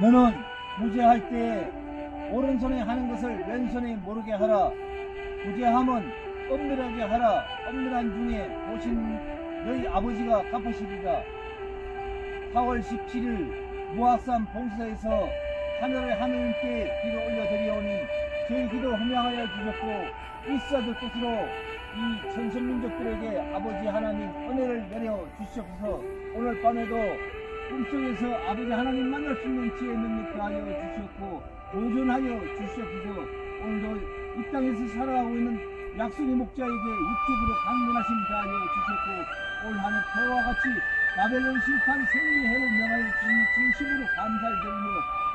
너는 구제할 때 오른손에 하는 것을 왼손에 모르게 하라. 구제함은 엄밀하게 하라. 엄밀한 중에 보신 너희 아버지가 갚으시리라. 4월 17일 무학산 봉사에서 하늘의 하느님께 기도 올려드리오니 저희 기도 허명하여 주셨고 있어도 뜻으로 이 천선민족들에게 아버지 하나님 은혜를 내려 주시옵소서 오늘 밤에도 꿈속에서 아버지 하나님 만날 수 있는 지혜 능력 더하여 주시옵고 보존하여 주시옵소서. 오늘도 이 땅에서 살아가고 있는 약속의 목자에게 육적으로 강건하심 더하여 주시옵고 올 한해 표와 같이 바벨론 심판 생리의 해를 명하여 주신 진심으로 감사를 드리며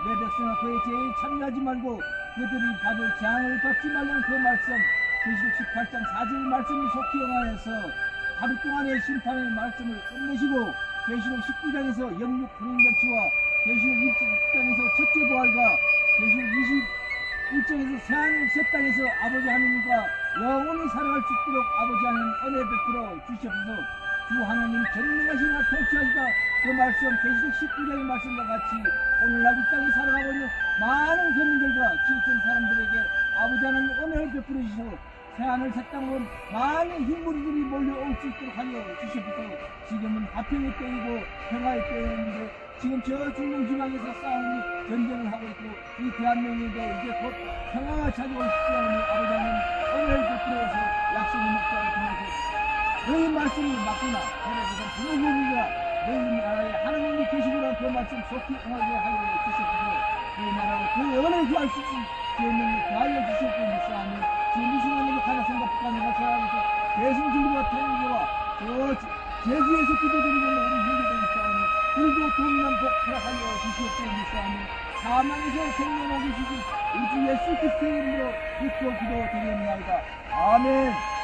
내 백성아 그의 죄에 참여하지 말고 그들이 받을 재앙을 받지 말라는 그 말씀 계시록 18장 4절 말씀을 속히 영하여서 하루 동안의 심판의 말씀을 끝내시고 계시록 19장에서 영육 불임잔치와 계시록 20장에서 첫째 부활과 계시록 21장에서 새하늘 새 땅에서 아버지 하나님과 영원히 살아갈 수 있도록 아버지 하나님 은혜 베풀어 주시옵소서. 주 하나님 전능하시나 통치하시다 그 말씀 계시록 19장의 말씀과 같이 오늘날 이 땅에 살아가고 있는 많은 교민들과 지구촌 사람들에게 아버지 하나님 은혜를 베풀어 주시고 새하늘 새 땅으로 많은 흰무리들이 몰려올 수 있도록 하여 주시옵소서. 지금은 화평의 때이고 평화의 때였는데 지금 저 중동 지방에서 싸움이 전쟁을 하고 있고 이 대한민국도 이제 곧 평화가 찾아올 시간에 아버지 하나님 은혜를 베풀어서 약속의 목자를 통해서. 너희 말씀이 맞구나. 그래서 부모님이가 너희 나라에 하나님이 계시구나 그 말씀 속히 응하게 하여 주셨고 너희 나라로 그 은혜 구할 수 있는 주님을 구하여 주셨고 믿사하며 시간에 가나선과 북한과 서양에서 대승진리와 통일과 저 제주에서 기도드리는 우리 형제들 있사오니 그리고 동남북 허락하여 주시옵고 믿사하며 사망에서 생명하게 주신 우주 예수 그리스도의 이름으로 믿고 기도드리옵나이다. 아멘.